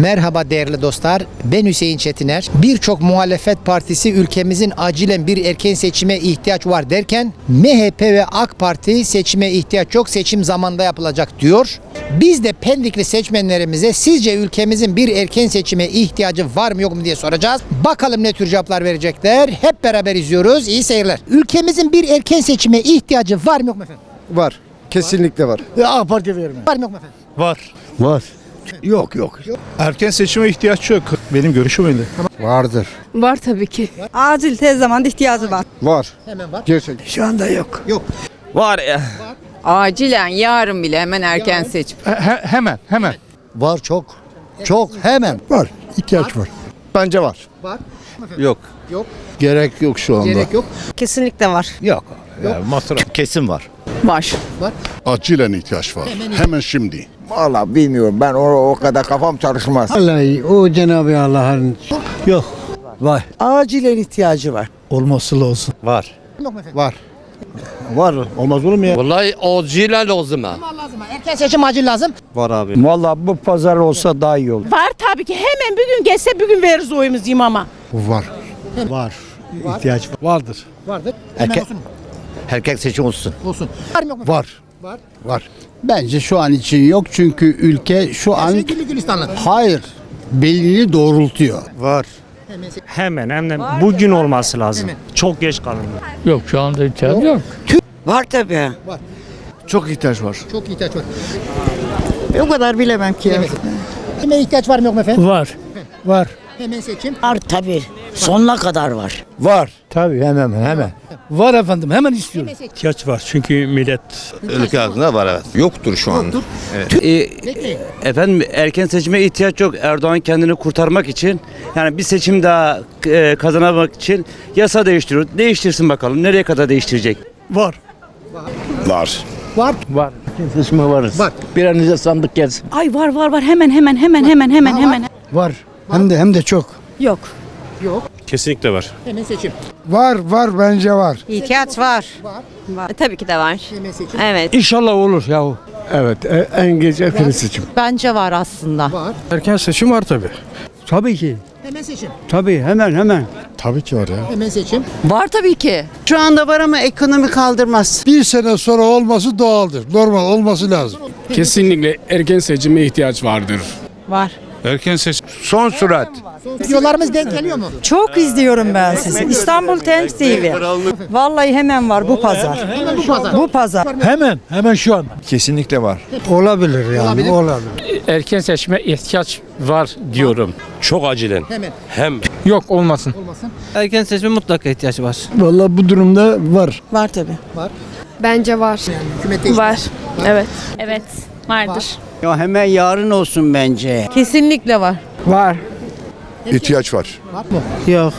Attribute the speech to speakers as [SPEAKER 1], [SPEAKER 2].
[SPEAKER 1] Merhaba değerli dostlar. Ben Hüseyin Çetiner. Birçok muhalefet partisi ülkemizin acilen bir erken seçime ihtiyaç var derken MHP ve AK Parti seçime ihtiyaç yok seçim zamanında yapılacak diyor. Biz de Pendikli seçmenlerimize sizce ülkemizin bir erken seçime ihtiyacı var mı yok mu diye soracağız. Bakalım ne tür cevaplar verecekler. Hep beraber izliyoruz. İyi seyirler. Ülkemizin bir erken seçime ihtiyacı var mı yok mu efendim?
[SPEAKER 2] Var. Kesinlikle var.
[SPEAKER 3] AK Parti verme.
[SPEAKER 1] Var mı yok mu efendim?
[SPEAKER 4] Var.
[SPEAKER 3] Var. Yok yok.
[SPEAKER 4] Erken seçime ihtiyaç yok. Benim görüşüm öyle.
[SPEAKER 2] Vardır.
[SPEAKER 5] Var tabii ki.
[SPEAKER 6] Acil tez zamanda ihtiyacı var.
[SPEAKER 2] Var.
[SPEAKER 1] Hemen var.
[SPEAKER 2] Gerçekten.
[SPEAKER 3] Şu anda yok.
[SPEAKER 1] Yok.
[SPEAKER 7] Var ya.
[SPEAKER 5] Acilen yarın bile hemen erken seçim.
[SPEAKER 4] hemen hemen.
[SPEAKER 3] Var çok. Çok hemen. Var. İhtiyaç var.
[SPEAKER 2] Bence var.
[SPEAKER 1] Var.
[SPEAKER 7] Yok.
[SPEAKER 3] Gerek yok şu anda.
[SPEAKER 1] Gerek yok.
[SPEAKER 6] Kesinlikle var.
[SPEAKER 3] Yok.
[SPEAKER 4] Kesin var.
[SPEAKER 5] Var.
[SPEAKER 8] Acilen ihtiyaç var. Hemen şimdi.
[SPEAKER 2] Valla bilmiyorum. Ben o, o kadar kafam çalışmaz.
[SPEAKER 3] Vallahi o Cenab-ı Allah'ın yok. Var.
[SPEAKER 9] acilen ihtiyacı var.
[SPEAKER 3] Olması lazım.
[SPEAKER 4] Var.
[SPEAKER 1] Yok mu efendim?
[SPEAKER 2] Var.
[SPEAKER 3] Var. Olmaz olur mu ya?
[SPEAKER 7] Vallahi acilen lazım ha.
[SPEAKER 1] Lazım. Erken seçim acil lazım.
[SPEAKER 7] Var abi.
[SPEAKER 3] Vallahi bu pazar olsa daha iyi olur.
[SPEAKER 9] Var tabii ki hemen bir gün geçse bir gün veririz oyumuzu imama.
[SPEAKER 8] Var.
[SPEAKER 3] Var. İhtiyaç var. Vardır.
[SPEAKER 1] Vardır. Hemen
[SPEAKER 3] Erken-
[SPEAKER 1] olsun. mu?
[SPEAKER 7] Erken seçim olsun.
[SPEAKER 1] Olsun. Var mı yok mu?
[SPEAKER 3] Var.
[SPEAKER 1] Var.
[SPEAKER 3] Var. Bence şu an için yok çünkü ülke şu
[SPEAKER 1] Her
[SPEAKER 3] an
[SPEAKER 1] şey güllü gülistanlı.
[SPEAKER 3] hayır belini doğrultuyor.
[SPEAKER 2] Var.
[SPEAKER 1] Hemen
[SPEAKER 10] Hemen hem de bugün olması lazım.
[SPEAKER 1] Hemen.
[SPEAKER 10] Çok geç kalındı.
[SPEAKER 11] Yok şu anda ihtiyacı yok.
[SPEAKER 9] Var tabii.
[SPEAKER 2] Çok ihtiyaç var.
[SPEAKER 1] Çok ihtiyaç var.
[SPEAKER 9] O kadar bilemem ki.
[SPEAKER 1] Evet. Hemen ihtiyaç var mı yok mu efendim?
[SPEAKER 11] Var. Var.
[SPEAKER 1] Hemen seçim.
[SPEAKER 9] Var tabii. Sonuna kadar var.
[SPEAKER 3] Var. Tabii hemen hemen. Var efendim hemen istiyoruz.
[SPEAKER 10] İhtiyaç var çünkü millet
[SPEAKER 7] Ülke ağzında var evet. Yoktur şu anda.
[SPEAKER 1] Bekleyin.
[SPEAKER 7] efendim erken seçime ihtiyaç yok. Erdoğan kendini kurtarmak için yani bir seçim daha e, kazanamak için yasa değiştiriyor. Değiştirsin bakalım. Nereye kadar değiştirecek?
[SPEAKER 3] Var.
[SPEAKER 8] Var.
[SPEAKER 1] Var.
[SPEAKER 3] Var. Kısmı varız.
[SPEAKER 1] Var.
[SPEAKER 3] Bir an önce sandık gelsin.
[SPEAKER 6] Ay var var var hemen hemen hemen hemen hemen hemen.
[SPEAKER 3] Var. Hem de hem de çok.
[SPEAKER 6] Yok.
[SPEAKER 1] Yok.
[SPEAKER 10] kesinlikle var.
[SPEAKER 1] Hemen seçim.
[SPEAKER 2] Var var bence var.
[SPEAKER 6] İhtiyaç var.
[SPEAKER 5] tabii ki de var.
[SPEAKER 1] Hemen seçim.
[SPEAKER 5] Evet.
[SPEAKER 3] İnşallah olur yahu.
[SPEAKER 2] Evet. en geç erken seçim.
[SPEAKER 6] Bence var aslında.
[SPEAKER 1] Var.
[SPEAKER 3] Erken seçim var tabii. Tabii ki.
[SPEAKER 1] Hemen seçim.
[SPEAKER 3] Tabii hemen hemen.
[SPEAKER 8] Tabii ki var ya.
[SPEAKER 1] Hemen seçim.
[SPEAKER 5] Var tabii ki.
[SPEAKER 9] Şu anda var ama ekonomi kaldırmaz.
[SPEAKER 2] Bir sene sonra olması doğaldır. Normal olması lazım.
[SPEAKER 10] Kesinlikle erken seçime ihtiyaç vardır.
[SPEAKER 6] Var.
[SPEAKER 4] Erken seçim.
[SPEAKER 2] Son sürat.
[SPEAKER 1] Videolarımız denk geliyor mu?
[SPEAKER 6] Çok izliyorum ben sizi. İstanbul Times TV. Vallahi hemen var bu pazar.
[SPEAKER 1] Hemen bu pazar.
[SPEAKER 6] Bu pazar.
[SPEAKER 3] Hemen hemen şu an.
[SPEAKER 2] Kesinlikle var.
[SPEAKER 3] Olabilir yani
[SPEAKER 1] Olabilir.
[SPEAKER 3] olabilir.
[SPEAKER 11] Erken seçime ihtiyaç var diyorum.
[SPEAKER 4] Çok acilen.
[SPEAKER 1] Hemen.
[SPEAKER 4] Hem
[SPEAKER 11] Yok olmasın.
[SPEAKER 1] Olmasın.
[SPEAKER 10] Erken seçime mutlaka ihtiyaç var.
[SPEAKER 3] Vallahi bu durumda var.
[SPEAKER 9] Var tabii.
[SPEAKER 5] Bence var.
[SPEAKER 1] Hükümet değişti.
[SPEAKER 5] Var. Evet. Evet. Vardır.
[SPEAKER 3] Ya hemen yarın olsun bence.
[SPEAKER 6] Kesinlikle var.
[SPEAKER 3] Var.
[SPEAKER 8] İhtiyaç var.
[SPEAKER 1] Var mı?
[SPEAKER 9] Yok.